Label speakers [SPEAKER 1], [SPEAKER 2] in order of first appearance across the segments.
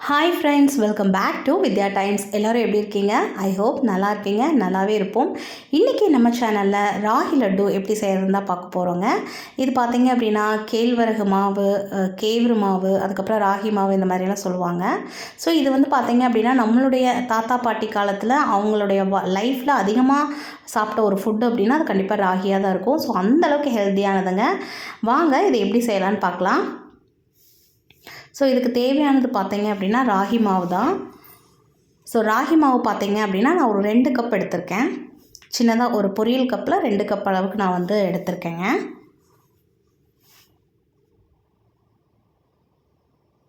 [SPEAKER 1] Hi friends welcome back to Vidya times எல்லோரும் எப்படி இருக்கீங்க? ஐ ஹோப் நல்லா இருக்கீங்க. நல்லாவே இருப்போம். இன்றைக்கி நம்ம சேனலில் ராகி லட்டு எப்படி செய்கிறதுன்னு தான் பார்க்க போகிறோங்க இது பார்த்தீங்க அப்படின்னா கேழ்வரகு மாவு அஹ், கேவுரு மாவு அதுக்கப்புறம் ராகி மாவு இந்த மாதிரிலாம் சொல்லுவாங்க. ஸோ இது வந்து பார்த்தீங்க அப்படின்னா நம்மளுடைய தாத்தா பாட்டி காலத்தில் அவங்களுடைய லைஃப்பில் அதிகமாக சாப்பிட்ட ஒரு ஃபுட்டு அப்படின்னா அது கண்டிப்பாக ராகியாக தான் இருக்கும். ஸோ அந்தளவுக்கு ஹெல்த்தியானதுங்க வாங்க இதை எப்படி செய்யலான்னு பார்க்கலாம். ஸோ இதுக்கு தேவையானது பார்த்தீங்க அப்படின்னா ராகி மாவு தான். ஸோ ராகி மாவு பார்த்தீங்க அப்படின்னா நான் ஒரு ரெண்டு கப் எடுத்திருக்கேன். சின்னதாக ஒரு பொரியல் கப்பில் ரெண்டு கப் அளவுக்கு நான் வந்து எடுத்திருக்கேங்க.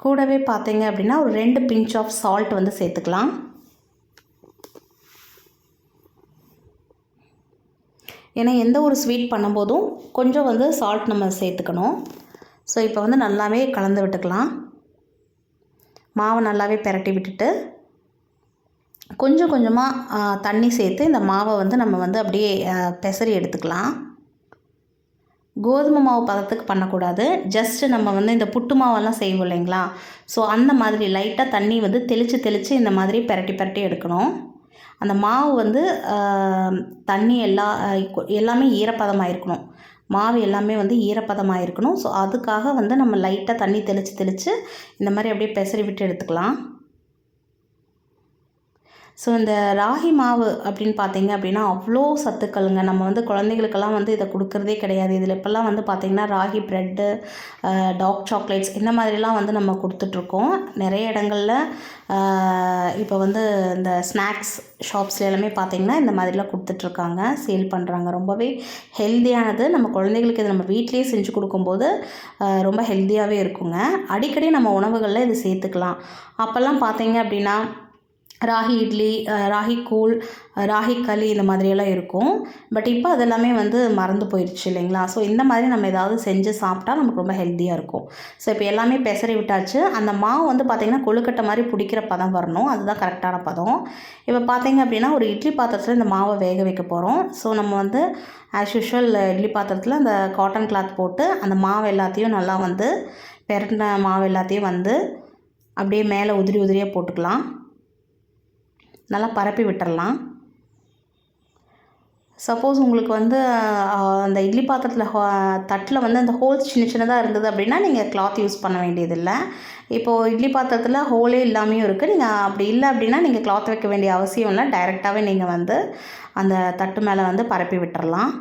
[SPEAKER 1] கூடவே பார்த்தீங்க அப்படின்னா ஒரு ரெண்டு பிஞ்ச் ஆஃப் சால்ட் வந்து சேர்த்துக்கலாம். ஏன்னா எந்த ஒரு ஸ்வீட் பண்ணும்போதும் கொஞ்சம் வந்து சால்ட் நம்ம சேர்த்துக்கணும். ஸோ இப்போ வந்து நல்லாவே கலந்து விட்டுக்கலாம். மாவை நல்லாவே பெரட்டி விட்டுட்டு கொஞ்சம் கொஞ்சமாக தண்ணி சேர்த்து இந்த மாவை வந்து நம்ம வந்து அப்படியே பெசரி எடுத்துக்கலாம். கோதுமை மாவு பதத்துக்கு பண்ணக்கூடாது. ஜஸ்ட்டு நம்ம வந்து இந்த புட்டு மாவெல்லாம் செய்வோம் இல்லைங்களா? ஸோ அந்த மாதிரி லைட்டாக தண்ணி வந்து தெளித்து தெளித்து இந்த மாதிரி பிரட்டி பிரட்டி எடுக்கணும். அந்த மாவு வந்து தண்ணி எல்லா எல்லாமே ஈரப்பதமாக இருக்கணும் மாவு எல்லாமே வந்து ஈரப்பதமாக இருக்கணும் ஸோ அதுக்காக வந்து நம்ம லைட்டாக தண்ணி தெளித்து தெளித்து இந்த மாதிரி அப்படியே பெசரி விட்டு எடுத்துக்கலாம். ஸோ இந்த ராகி மாவு அப்படின்னு பார்த்தீங்க அப்படின்னா அவ்வளோ சத்துக்கள்ங்க. நம்ம வந்து குழந்தைகளுக்கெல்லாம் வந்து இதை கொடுக்குறதே கிடையாது. இதில் இப்போல்லாம் வந்து பார்த்திங்கன்னா ராகி ப்ரெட்டு டார்க் சாக்லேட்ஸ் இந்த மாதிரிலாம் வந்து நம்ம கொடுத்துட்ருக்கோம். நிறைய இடங்களில் இப்போ வந்து இந்த ஸ்நாக்ஸ் ஷாப்ஸ்ல எல்லாமே பார்த்திங்கன்னா இந்த மாதிரிலாம் கொடுத்துட்ருக்காங்க. சேல் பண்ணுறாங்க. ரொம்பவே ஹெல்த்தியானது நம்ம குழந்தைகளுக்கு இது நம்ம வீட்டிலேயே செஞ்சு கொடுக்கும்போது ரொம்ப ஹெல்த்தியாகவே இருக்குங்க. அடிக்கடி நம்ம உணவுகளில் இது சேர்த்துக்கலாம். அப்போல்லாம் பார்த்தீங்க அப்படின்னா ராகி இட்லி ராகி கூழ் ராகி களி இந்த மாதிரியெல்லாம் இருக்கும். பட் இப்போ அதெல்லாமே வந்து மறந்து போயிடுச்சு இல்லைங்களா? ஸோ இந்த மாதிரி நம்ம ஏதாவது செஞ்சு சாப்பிட்டா நமக்கு ரொம்ப ஹெல்த்தியாக இருக்கும். ஸோ இப்போ எல்லாமே பெசரி விட்டாச்சு. அந்த மாவு வந்து பார்த்திங்கன்னா கொழுக்கட்டை மாதிரி பிடிக்கிற பதம் வரணும். அதுதான் கரெக்டான பதம். இப்போ பார்த்தீங்க அப்படின்னா ஒரு இட்லி பாத்திரத்தில் இந்த மாவை வேக வைக்க போகிறோம் ஸோ நம்ம வந்து ஆஸ் யூஷுவல் இட்லி பாத்திரத்தில் அந்த காட்டன் கிளாத் போட்டு அந்த மாவு எல்லாத்தையும் நல்லா வந்து பெரட்டின மாவு எல்லாத்தையும் வந்து அப்படியே மேலே உதிரி உதிரியாக போட்டுக்கலாம். நல்லா பரப்பி விட்டுறலாம். சப்போஸ் உங்களுக்கு வந்து அந்த இட்லி பாத்திரத்தில் தட்டில் வந்து அந்த ஹோல்ஸ் சின்ன சின்னதாக இருந்தது அப்படின்னா நீங்கள் கிளாத் யூஸ் பண்ண வேண்டியதில்லை. இப்போது இட்லி பாத்திரத்தில் ஹோலே இல்லாமையும் இருக்குது நீங்கள் அப்படி இல்லை அப்படின்னா நீங்கள் கிளாத் வைக்க வேண்டிய அவசியம் இல்லை. டைரெக்டாகவே நீங்கள் வந்து அந்த தட்டு மேலே வந்து பரப்பி விட்டுறலாம்.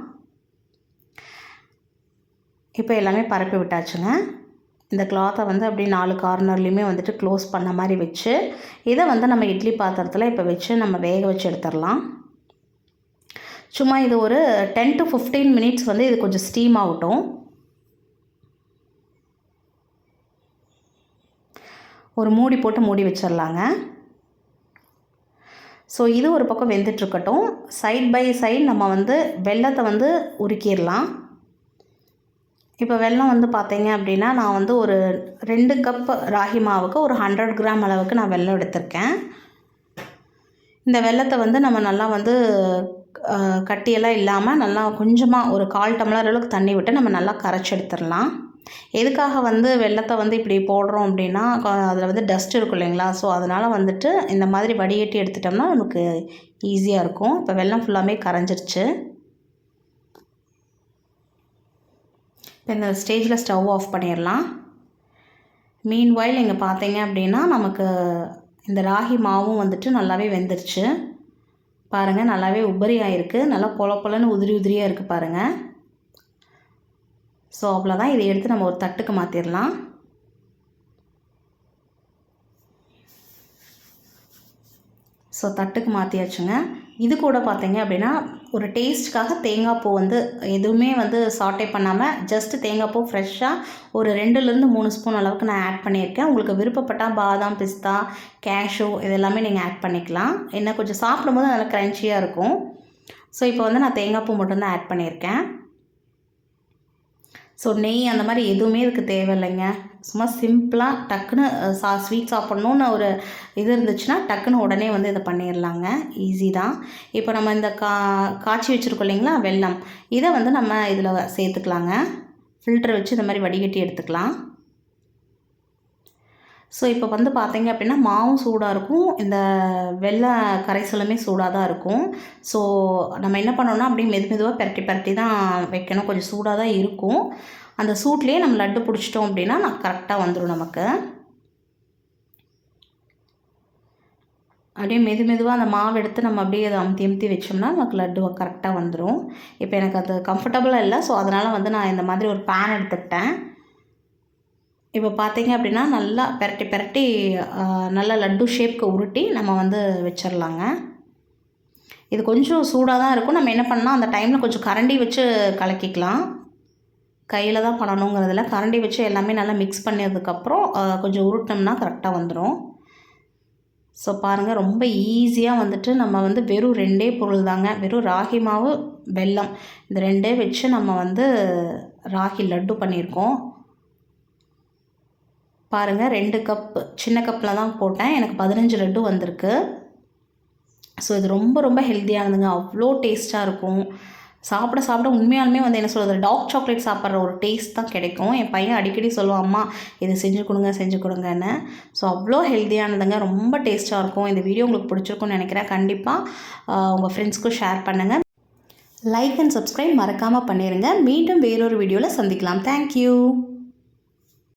[SPEAKER 1] இப்போ எல்லாமே பரப்பி விட்டாச்சுங்க. இந்த கிளாத்தை வந்து அப்படியே நாலு கார்னர்லேயுமே வந்துட்டு க்ளோஸ் பண்ண மாதிரி வச்சு இதை வந்து நம்ம இட்லி பாத்திரத்தில் இப்போ வச்சு நம்ம வேக வச்சு எடுத்துடலாம். சும்மா இது ஒரு டென் டு ஃபிஃப்டீன் மினிட்ஸ் வந்து இது கொஞ்சம் ஸ்டீம் ஆகட்டும். ஒரு மூடி போட்டு மூடி வச்சிடலாங்க. ஸோ இது ஒரு பக்கம் வெந்துட்டுருக்கட்டும் சைட் பை சைடு நம்ம வந்து வெள்ளத்தை வந்து உருக்கிடலாம். இப்போ வெல்லம் வந்து பார்த்தீங்க அப்படின்னா நான் வந்து ஒரு ரெண்டு கப் ராகி மாவுக்கு ஒரு ஹண்ட்ரட் கிராம் அளவுக்கு நான் வெல்லம் எடுத்திருக்கேன். இந்த வெல்லத்தை வந்து நம்ம நல்லா வந்து கட்டியெல்லாம் இல்லாமல் நல்லா கொஞ்சமாக ஒரு கால் டம்ளர் அளவுக்கு தண்ணி விட்டு நம்ம நல்லா கரைச்சி எடுத்துடலாம். எதுக்காக வந்து வெல்லத்தை வந்து இப்படி போடுறோம் அப்படின்னா அதில் வந்து டஸ்ட் இருக்கும் இல்லைங்களா? ஸோ அதனால் வந்துட்டு இந்த மாதிரி வடிகட்டி எடுத்துட்டோம்னா நமக்கு ஈஸியாக இருக்கும். இப்போ வெல்லம் ஃபுல்லாமே கரைஞ்சிருச்சு. இப்போ இந்த ஸ்டேஜில் ஸ்டவ் ஆஃப் பண்ணிடலாம். மீன் வாயில் இங்கே பார்த்தீங்க அப்படின்னா நமக்கு இந்த ராகி மாவும் வந்துட்டு நல்லாவே வெந்துருச்சு. பாருங்கள் நல்லாவே உபரி ஆகிருக்கு நல்லா பொல பொலன்னு உதிரி உதிரியாக இருக்குது பாருங்கள் ஸோ அவ்வளோதான் இதை எடுத்து நம்ம ஒரு தட்டுக்கு மாற்றிடலாம் ஸோ தட்டுக்கு மாற்றியாச்சுங்க இது கூட பார்த்தீங்க அப்படின்னா ஒரு டேஸ்ட்டுக்காக தேங்காய் பூ வந்து எதுவுமே வந்து சாட்டே பண்ணாமல் ஜஸ்ட்டு தேங்காய் பூ ஃப்ரெஷ்ஷாக ஒரு ரெண்டுலேருந்து மூணு ஸ்பூன் அளவுக்கு நான் ஆட் பண்ணியிருக்கேன். உங்களுக்கு விருப்பப்பட்டால் பாதாம் பிஸ்தா கேஷு இதெல்லாமே நீங்கள் ஆட் பண்ணிக்கலாம். என்ன கொஞ்சம் சாப்பிடும்போது நல்லா க்ரன்ச்சியாக இருக்கும். ஸோ இப்போ வந்து நான் தேங்காய் பூ மட்டும்தான் ஆட் பண்ணியிருக்கேன். ஸோ நெய் அந்த மாதிரி எதுவுமே இதுக்கு தேவையில்லைங்க. சும்மா சிம்பிளாக டக்குன்னு சா ஸ்வீட் சாப்பிட்ணுன்னு ஒரு இது இருந்துச்சுன்னா டக்குன்னு உடனே வந்து இதை பண்ணிடலாங்க ஈஸி தான். இப்போ நம்ம இந்த கா காய்ச்சி வச்சுருக்கோம் இல்லைங்களா வெல்லம். இதை வந்து நம்ம இதில் சேர்த்துக்கலாங்க. ஃபில்டர் வச்சு இந்த மாதிரி வடிகட்டி எடுத்துக்கலாம். ஸோ இப்போ வந்து பார்த்தீங்க அப்படின்னா மாவும் சூடாக இருக்கும். இந்த வெள்ளை கரைசலுமே சூடாக தான் இருக்கும். ஸோ நம்ம என்ன பண்ணோம்னா அப்படியே மெது மெதுவாக பரட்டி பரட்டி தான் வைக்கணும். கொஞ்சம் சூடாக தான் இருக்கும். அந்த சூட்லேயே நம்ம லட்டு பிடிச்சிட்டோம் அப்படின்னா நான் கரெக்டாக வந்துடும் நமக்கு. அப்படியே மெது மெதுவாக அந்த மாவு எடுத்து நம்ம அப்படியே அதை அமுத்தி அமுத்தி வச்சோம்னா நமக்கு லட்டு கரெக்டாக வந்துடும் இப்போ எனக்கு அது கம்ஃபர்டபுளாக இல்லை. ஸோ அதனால் வந்து நான் இந்த மாதிரி ஒரு பேன் எடுத்துக்கிட்டேன். இப்போ பார்த்தீங்க அப்படின்னா நல்லா பெரட்டி பெரட்டி நல்லா லட்டு ஷேப்க்கு உருட்டி நம்ம வந்து வச்சிடலாங்க. இது கொஞ்சம் சூடாக தான் இருக்கும். நம்ம என்ன பண்ணால் அந்த டைமில் கொஞ்சம் கரண்டி வச்சு கலக்கிக்கலாம். கையில் தான் பண்ணணுங்கிறதுல கரண்டி வச்சு எல்லாமே நல்லா மிக்ஸ் பண்ணதுக்கப்புறம் கொஞ்சம் உருட்டினோம்னா கரெக்டாக வந்துடும் ஸோ பாருங்கள் ரொம்ப ஈஸியாக வந்துட்டு நம்ம வந்து வெறும் ரெண்டே பொருள் தாங்க. வெறும் ராகி மாவு வெல்லம் இந்த ரெண்டே வச்சு நம்ம வந்து ராகி லட்டு பண்ணியிருக்கோம். பாருங்கள் ரெண்டு கப்பு சின்ன கப்பில் தான் போட்டேன். எனக்கு பதினஞ்சு லட்டு வந்திருக்கு. ஸோ இது ரொம்ப ரொம்ப ஹெல்த்தியானதுங்க அவ்வளோ டேஸ்ட்டாக இருக்கும். சாப்பிட சாப்பிட உண்மையாலுமே வந்து என்ன சொல்கிறது டார்க் சாக்லேட் சாப்பிட்ற ஒரு டேஸ்ட் தான் கிடைக்கும். என் பையன் அடிக்கடி சொல்லுவான் அம்மா இது செஞ்சு கொடுங்க செஞ்சு கொடுங்கன்னு. ஸோ அவ்வளோ ஹெல்த்தியானதுங்க ரொம்ப டேஸ்ட்டாக இருக்கும். இந்த வீடியோ உங்களுக்கு பிடிச்சிருக்கும்னு நினைக்கிறேன். கண்டிப்பாக உங்கள் ஃப்ரெண்ட்ஸ்க்கும் ஷேர் பண்ணுங்கள் லைக் அண்ட் சப்ஸ்கிரைப் மறக்காமல் பண்ணிடுங்க மீண்டும் வேறொரு வீடியோவில் சந்திக்கலாம். தேங்க்யூ